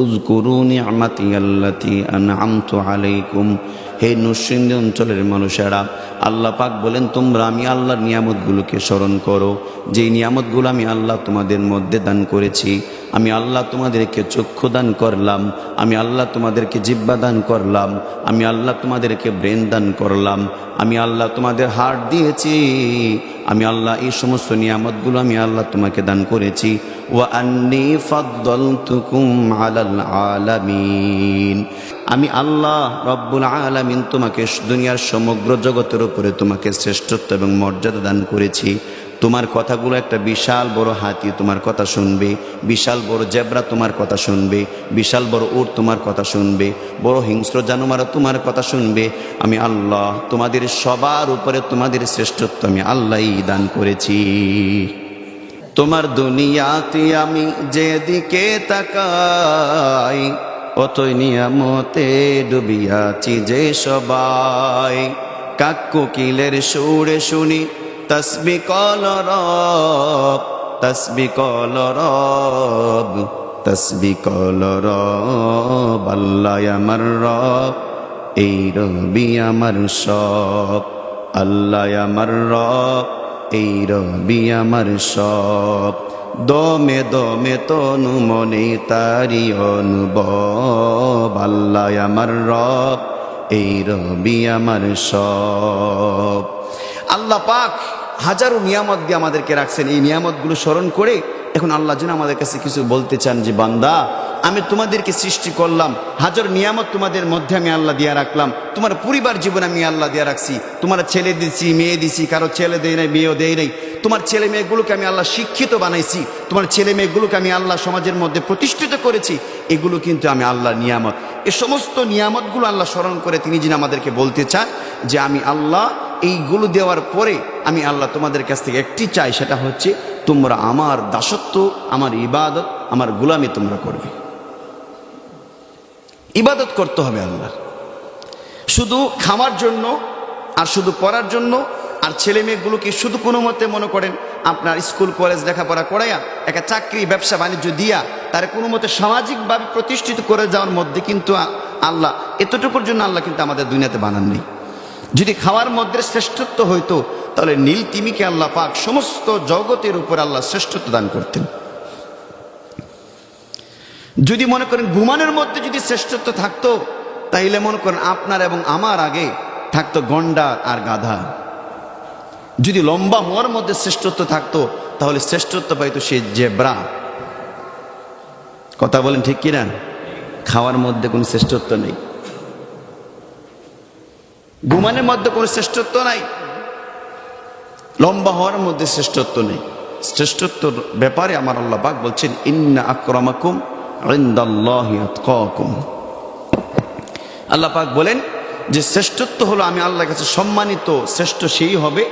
উজকুরু নিয়ামাতি আল্লাতি আনআমতু আলাইকুম। হে নরসিংদী অঞ্চলের মানুষেরা, আল্লাহ পাক বলেন, তোমরা আমি আল্লাহর নিয়ামতগুলোকে স্মরণ করো। যেই নিয়ামতগুলো আমি আল্লাহ তোমাদের মধ্যে দান করেছি, আমি আল্লাহ তোমাদেরকে চক্ষু দান করলাম, আমি আল্লাহ তোমাদেরকে জিব্বা দান করলাম, আমি আল্লাহ তোমাদেরকে ব্রেন দান করলাম, আমি আল্লাহ তোমাদের হার্ট দিয়েছি। আমি আল্লাহ, এই সমস্ত নিয়ামতগুলো আমি আল্লাহ তোমাকে দান করেছি। আমি আল্লাহ রব্বুল আলামিন তোমাকে দুনিয়ার সমগ্র জগতের উপরে তোমাকে শ্রেষ্ঠত্ব এবং মর্যাদা দান করেছি। তোমার কথাগুলো একটা বিশাল বড় হাতি তোমার কথা শুনবে, বিশাল বড় জেব্রা তোমার কথা শুনবে, বিশাল বড় উট তোমার কথা শুনবে, বড় হিংস্র জানুমারা তোমার কথা শুনবে। আমি আল্লাহ, তোমাদের সবার উপরে তোমাদের শ্রেষ্ঠত্ব আমি আল্লাহই দান করেছি। তোমার দুনিয়াতে আমি যেদিকে তাকাই, অতই নিয়ামতে ডুবিয়াছি যে সবাই। কাকুকিলের সুরে শুনি তসবি কল রব, তসবি কল রব, তসবি কল রব, আল্লাহ আমার রব, এই রবি আমার সব, আল্লাহ আমার রব, এই রবি আমার সব। দমে দমে তনু মনে তারি অনুভব, আল্লাহ আমার রব, এই রবি আমার সব। আল্লাহ পাক হাজারো নিয়ামত দিয়ে আমাদেরকে রাখছেন। এই নিয়ামতগুলো স্মরণ করে এখন আল্লাহ যেন আমাদের কাছে কিছু বলতে চান যে, বান্দা, আমি তোমাদেরকে সৃষ্টি করলাম, হাজার নিয়ামত তোমাদের মধ্যে আমি আল্লাহ দিয়ে রাখলাম। তোমার পরিবার জীবন আমি আল্লাহ দিয়ে রাখছি। তোমার ছেলে দিচ্ছি মেয়ে দিছি, কারও ছেলে দেয় নাই, মেয়েও দেয় নাই। তোমার ছেলে মেয়েগুলোকে আমি আল্লাহ শিক্ষিত বানাইছি। তোমার ছেলে মেয়েগুলোকে আমি আল্লাহ সমাজের মধ্যে প্রতিষ্ঠিত করেছি। এগুলো কিন্তু আমি আল্লাহর নিয়ামত। এ সমস্ত নিয়ামতগুলো আল্লাহ স্মরণ করে তিনি যিনি আমাদেরকে বলতে চান যে, আমি আল্লাহ এইগুলো দেওয়ার পরে আমি আল্লাহ তোমাদের কাছ থেকে একটি চাই, সেটা হচ্ছে তোমরা আমার দাসত্ব, আমার ইবাদত, আমার গুলামি তোমরা করবে। ইবাদত করতে হবে আল্লাহ শুধু খাওয়ার জন্য আর শুধু পড়ার জন্য আর ছেলে মেয়েগুলোকে শুধু কোনো মতে মনে করেন, আপনার স্কুল, কলেজ লেখাপড়া করাইয়া, একটা চাকরি, ব্যবসা, বাণিজ্য দিয়া তার কোনো মতে সামাজিকভাবে প্রতিষ্ঠিত করে যাওয়ার মধ্যে কিন্তু আল্লাহ, এতটুকুর জন্য আল্লাহ কিন্তু আমাদের দুনিয়াতে বানান নেই যদি খাওয়ার মধ্যে শ্রেষ্ঠত্ব হইতো, তাহলে নীল তিমিকে আল্লাহ পাক সমস্ত জগতের উপর আল্লাহ শ্রেষ্ঠত্ব দান করতেন। যদি মনে করেন ঘুমানোর মধ্যে যদি শ্রেষ্ঠত্ব থাকতো, তাইলে মনে করেন আপনার এবং আমার আগে থাকতো গন্ডার আর গাধা। যদি লম্বা হওয়ার মধ্যে শ্রেষ্ঠত্ব থাকতো, তাহলে শ্রেষ্ঠত্ব পাইতো সে জেব্রা। কথা বলেন ঠিক কিনা? খাওয়ার মধ্যে কোনো শ্রেষ্ঠত্ব নেই। ঘুমানোর মধ্যে কোনো শ্রেষ্ঠত্ব নাই। লম্বা হওয়ার মধ্যে শ্রেষ্ঠত্ব নেই। শ্রেষ্ঠত্বর ব্যাপারে আমার আল্লাহ পাক বলছেন, ইন্না আক্রমাকুম আতকাকুম। আল্লাহ পাক বলেন যে শ্রেষ্ঠত্ব হলো আমি আল্লাহর কাছে সম্মানিত, শ্রেষ্ঠ সেই হবে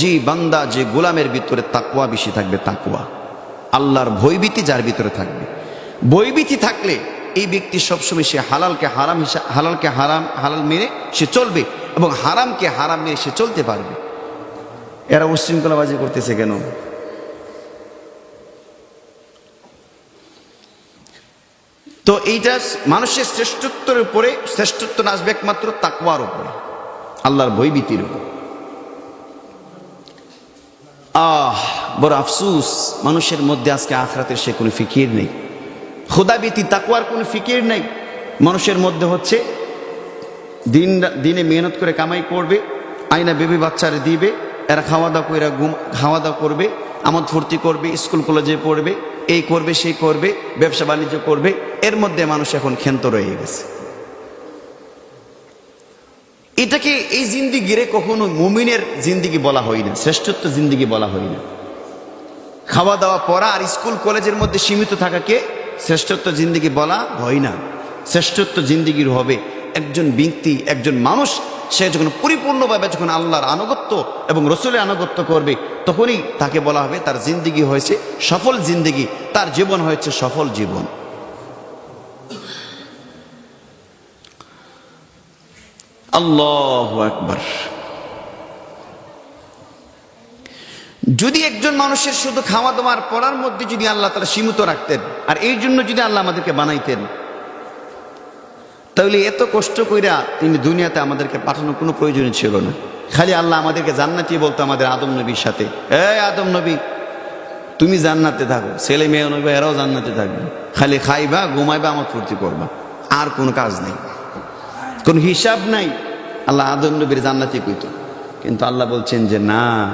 যে বান্দা, যে গোলামের ভিতরে তাকুয়া বেশি থাকবে তাকুয়া আল্লাহর ভয়ভীতি যার ভিতরে থাকবে। ভয়ভীতি থাকলে এই ব্যক্তি সবসময় সে হালালকে হারাম হিসা, হালালকে হারাম, হালাল মেনে সে চলবে। এবং হারামকে হারাম নিয়ে সে চলতে পারবে। এরা উশৃঙ্খলাবাজি করতেছে কেন? তো এইটা মানুষের শ্রেষ্ঠত্বের উপরে, শ্রেষ্ঠত্ব আসবে একমাত্র তাকওয়ার উপরে, আল্লাহর বৈবিতির উপর। আহ, বড় আফসুস, মানুষের মধ্যে আজকে আখরাতের সে কোনো ফিকির নেই। খোদাবিতি তাকুয়ার কোনো ফিকির নেই। মানুষের মধ্যে হচ্ছে দিন দিনে মেহনত করে কামাই করবে আইনা বেবি বাচ্চারে দিবে, এরা খাওয়া দাওয়া করে ঘুম খাওয়া দাওয়া করবে, আমোদ ফুর্তি করবে, স্কুল কলেজে পড়বে, এই করবে, সেই করবে, ব্যবসা বাণিজ্য করবে, এর মধ্যে মানুষ এখন ক্ষান্ত রয়ে গেছে। এটাকে এই জিন্দিগিরে কখনো মুমিনের জিন্দিগি বলা হয় না, শ্রেষ্ঠত্ব জিন্দিগি বলা হয় না। খাওয়া দাওয়া পড়া আর স্কুল কলেজের মধ্যে সীমিত থাকাকে শ্রেষ্ঠত্ব জিন্দিগি বলা হয় না। শ্রেষ্ঠত্ব জিন্দিগির হবে একজন ব্যক্তি, একজন মানুষ, সে যখন পরিপূর্ণভাবে যখন আল্লাহর আনুগত্য এবং রসুলের আনুগত্য করবে, তখনই তাকে বলা হবে তার জিন্দিগি হয়েছে সফল জিন্দিগি, তার জীবন হয়েছে সফল জীবন। আল্লাহ একবার যদি একজন মানুষের শুধু খাওয়া দাওয়ার পড়ার মধ্যে যদি আল্লাহ তারা সীমিত রাখতেন, আর এই জন্য যদি আল্লাহ আমাদেরকে বানাইতেন তাহলে এত কষ্ট কইরা তিনি দুনিয়াতে আমাদেরকে পাঠানোর কোনো প্রয়োজন ছিল না। খালি আল্লাহ আমাদেরকে জান্নাতি বলতো আমাদের আদম নবীর সাথে। এই আদম নবী, তুমি জান্নাতে থাকো, ছেলে মেয়ে নবী, এরাও জান্নাতে থাকবে। খালি খাইবা, ঘুমাইবা আমার ফুর্তি করবা। আর কোনো কাজ নেই। কোন হিসাব নাই। আল্লাহ আদম নবীর জান্নাতি কইতো। কিন্তু আল্লাহ বলছেন যে, না,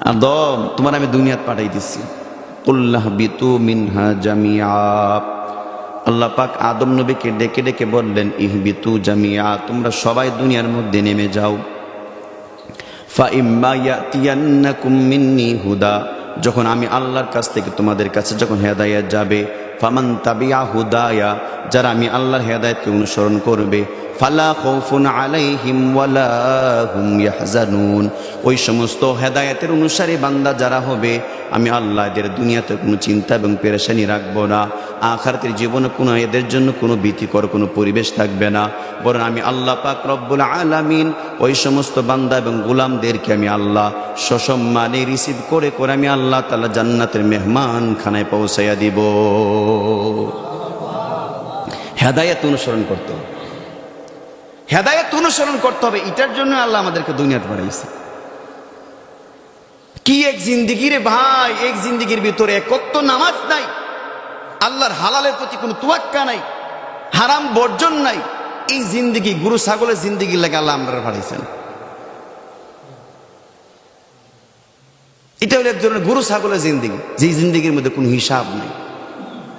আদম, তোমার আমি দুনিয়াত পাঠাই দিচ্ছি উল্লাহ বিতু মিনহা জামিয়া আল্লাহ পাক আদম নবীকে ডেকে ডেকে বললেন, ইহবিতু জামিয়া, তোমরা সবাই দুনিয়ার মধ্যে নেমে যাও। হুদা, যখন আমি আল্লাহর কাছ থেকে তোমাদের কাছে যখন হেদায়াত যাবে, ফামান তাবিয়া হুদায়া, যারা আমি আল্লাহর হেদায়তকে অনুসরণ করবে ফালা খৌফুন আলাইহিম ওয়ালা হুম ইয়াহজানুন। ওই সমস্ত হেদায়েতের অনুসারী বান্দা যারা হবে, আমি আল্লাহ এদের দুনিয়াতে কোনো চিন্তা এবং পেরেশানি রাখব না। আখারাতের জীবনে কোনো, এদের জন্য কোনো ভীতিকর কোনো পরিবেশ থাকবে না। বরং আমি আল্লাহ পাক রব্বুল আলামিন, ওই সমস্ত বান্দা এবং গুলামদেরকে আমি আল্লাহ সসম্মানে রিসিভ করে করে আমি আল্লাহ তালা জান্নাতের মেহমান খানায় পৌঁছাইয়া দিব। হেদায়ত অনুসরণ করতে হেদায়ত অনুসরণ করতে হবে, এটার জন্য আল্লাহ আমাদেরকে দুনিয়াতে বাড়াইছে কি এক জিন্দিগি রে ভাই, এক জিন্দিগির ভিতরে একত্র নামাজ নাই, আল্লাহর হালালের প্রতি কোনো তুয়াক্কা নাই, হারাম বর্জন নাই, এই জিন্দিগি গুরু ছাগলের জিন্দিগি লাগে আল্লাহ আমরা ভাড়াইছেন এটা হলো এক ধরনের গুরু ছাগলের জিন্দিগি যে জিন্দিগির মধ্যে কোনো হিসাব নাই।